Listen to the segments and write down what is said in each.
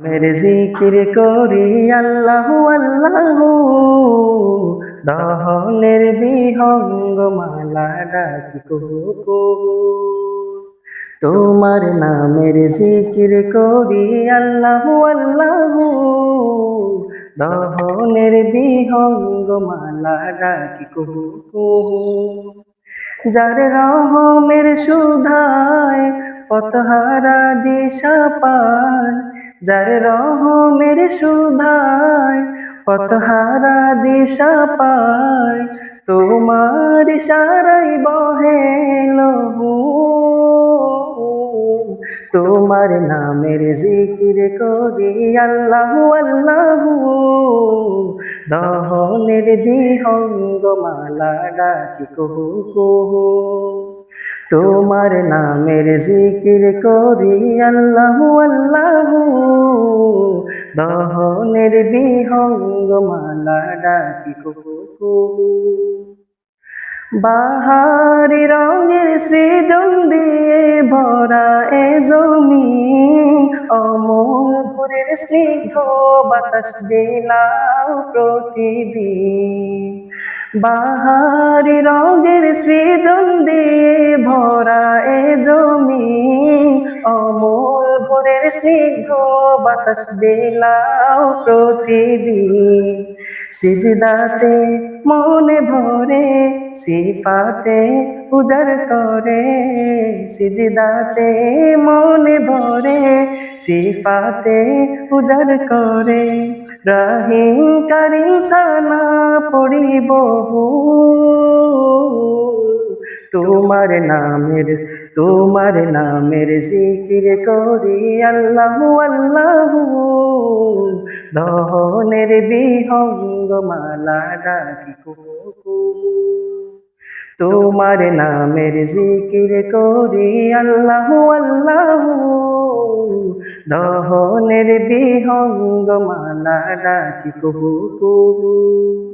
মেরে জিকির করি, আল্লাহ আল্লাহ। দহনের বিহঙ্গ মালা ডাকি কুহু তোমার নামের জিকির করি, আল্লাহ আল্লাহ। দহনের বিহঙ্গ মালা ডাকি কুহু যার রহমের সুধায় পথহারা দিশা পায় যার রহমের সুধায়, পথহারা দিশা পায়, তোমার সারাই বহে লহু। তোমার নামের জিকির করি আল্লাহ আল্লাহ। দহনের বিহঙ্গ মালা ডাকি কুহু কুহু। তোমার নামের জিকির করি, আল্লাহ আল্লাহ। দহনের বিহঙ্গ মালা ডাকি বাহারি রঙের সৃজন দিয়ে ভরা এ জমি অমল ভোরের স্নিগ্ধ বাতাস বিলাও প্রতিদিন। বাহারি রঙের সৃজন দিয়ে স্নিগ্ধ বাতাস বিলাও প্রতিদিন। সিজদাতে মনে ভরে, সিফাতে উজার করে। সিজদাতে মনে ভরে, সিফাতে উজার করে। রাহিম কারিম সানা পড়িব তোমার নামের তোমার নামের জিকির করি, আল্লাহ আল্লাহ। দহনের বিহঙ্গ মালা ডাকি তোমার নামের জিকির করি, আল্লাহ আল্লাহ। দহনের বিহঙ্গ মালা ডাকি কুহু কুহু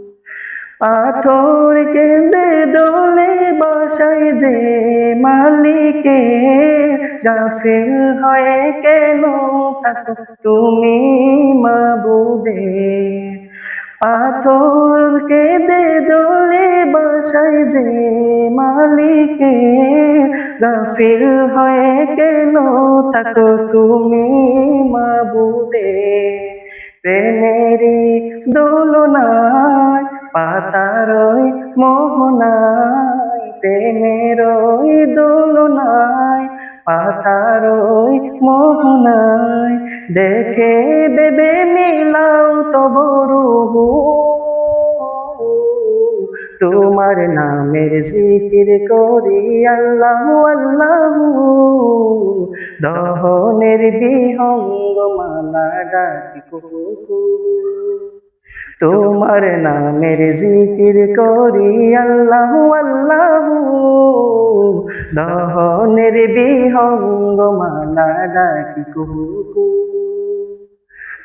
পাথর কেঁদে দোলে বসাই যে মালিকে, গাফিল হয়ে কেন থাকো তুমি মাবুদে? পাথর কেঁদে দোলে বসাই যে মালিকে, গাফিল হয়ে কেন থাকো তুমি মাবুদে? প্রেমেরি দোলনায় পাতারই মোহনায় প্রেমেরই দোলনায় পাতারই মোহনায়। দেখে বেবে মিলাও তবরু তোমার নামের জিকির করি, আল্লাহ আল্লাহ। দহনের বিহঙ্গ মালা ডাকি তোমার নামের জিকির করি, আল্লাহ আল্লাহ। দহনের বিহঙ্গ মালা ডাকি কুহু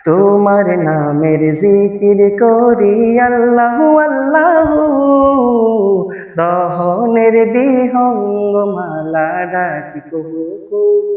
তোমার নামের জিকির করি, আল্লাহ আল্লাহ। দহনের বিহঙ্গ মালা ডাকি কুহু